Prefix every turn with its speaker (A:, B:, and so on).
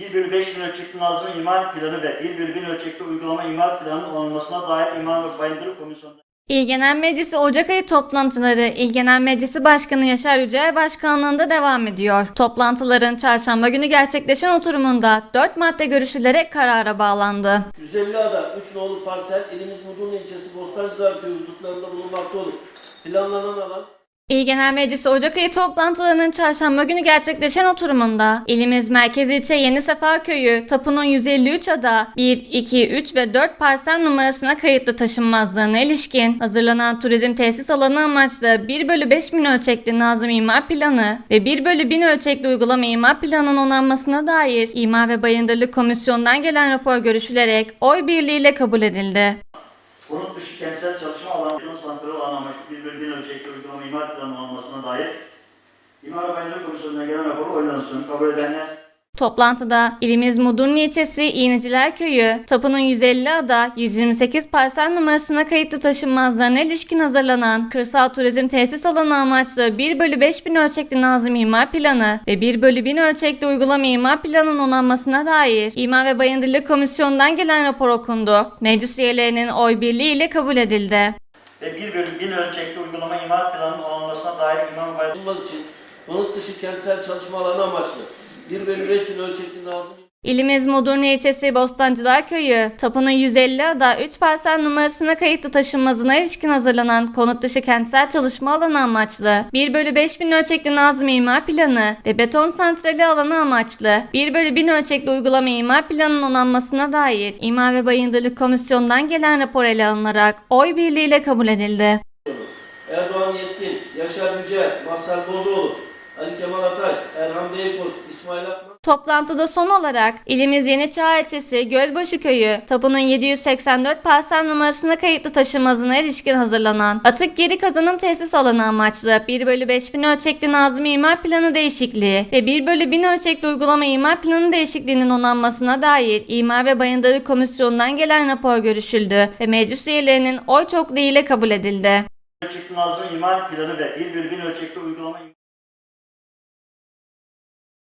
A: 1 bölü 5 bin ölçekli Nazım imar planı ve 1 bölü 1000 ölçekli uygulama imar planının olmasına dair İmar ve Bayındırlık Komisyonu'nda
B: İl Genel Meclisi Ocak ayı toplantıları İl Genel Meclisi Başkanı Yaşar Yücel Başkanlığında devam ediyor. Toplantıların çarşamba günü gerçekleşen oturumunda 4 madde görüşülerek karara bağlandı.
C: 150 ada 3 nolu parsel ilimiz Mudurnu ilçesi Bostancılar Köyü hudutlarında bulunmakta olup planlanan alan
B: İl Genel Meclisi Ocak ayı toplantılarının çarşamba günü gerçekleşen oturumunda ilimiz Merkez İlçe Yeni Sefa Köyü tapunun 153 ada 1, 2, 3 ve 4 parsel numarasına kayıtlı taşınmazlığına ilişkin hazırlanan turizm tesis alanı amaçlı 1 bölü 5 bin ölçekli Nazım İmar Planı ve 1 bölü 1000 ölçekli uygulama imar planının onanmasına dair İmar ve Bayındırlık Komisyonu'ndan gelen rapor görüşülerek oy birliğiyle kabul edildi.
A: Konut dışı kentsel çalışma alanlarının santrali 1 bölü 1000 ölçekli uygulama imar planının olmasına dair İmar ve Bayındırlık Komisyonu'ndan gelen raporu oylansın. Kabul edenler
B: Toplantıda ilimiz Mudurnu ilçesi İğneciler Köyü, tapunun 150 ada 128 parsel numarasına kayıtlı taşınmazlarına ilişkin hazırlanan kırsal turizm tesis alanı amaçlı 1 bölü 5 bin ölçekli Nazım İmar Planı ve 1 bölü 1000 ölçekli uygulama imar planının onanmasına dair İmar ve Bayındırlık Komisyonu'ndan gelen rapor okundu. Meclis üyelerinin oy birliğiyle kabul edildi.
A: ve 1 bölü 1000 ölçekli uygulama imar planının olmasına dair İmar ve Bayındırlık
C: için konut dışı kentsel çalışma alanı amaçlı 1 bölü 5 bin ölçekli Nazım
B: İlimiz Mudurnu ilçesi Bostancılar Köyü, tapunun 150 ada 3 parsel numarasına kayıtlı taşınmazına ilişkin hazırlanan konut dışı kentsel çalışma alanı amaçlı. 1 bölü 5 bin ölçekli Nazım İmar Planı ve beton santrali alanı amaçlı. 1 bölü 1000 ölçekli uygulama imar planının onanmasına dair İmar ve Bayındırlık Komisyonu'ndan gelen rapor ele alınarak oy birliğiyle kabul edildi.
C: Erdoğan Yetkin, Yaşar Yücel, Mazhar Bozoğlu, Ali Kemal Atay, Erhan Beykoz, İsmail Akman
B: Toplantıda son olarak ilimiz Yeniçağ ilçesi Gölbaşı köyü tapunun 784 parsel numarasına kayıtlı taşınmazına ilişkin hazırlanan atık geri kazanım tesis alanı amaçlı 1 bölü 5 bin ölçekli Nazım İmar Planı değişikliği ve 1 bölü 1000 ölçekli uygulama imar planı değişikliğinin onanmasına dair İmar ve Bayındırlık Komisyonu'ndan gelen rapor görüşüldü ve meclis üyelerinin oy çokluğu ile kabul edildi.
A: ölçekli Nazım imar planı ve 1 bölü 1000 ölçekli uygulama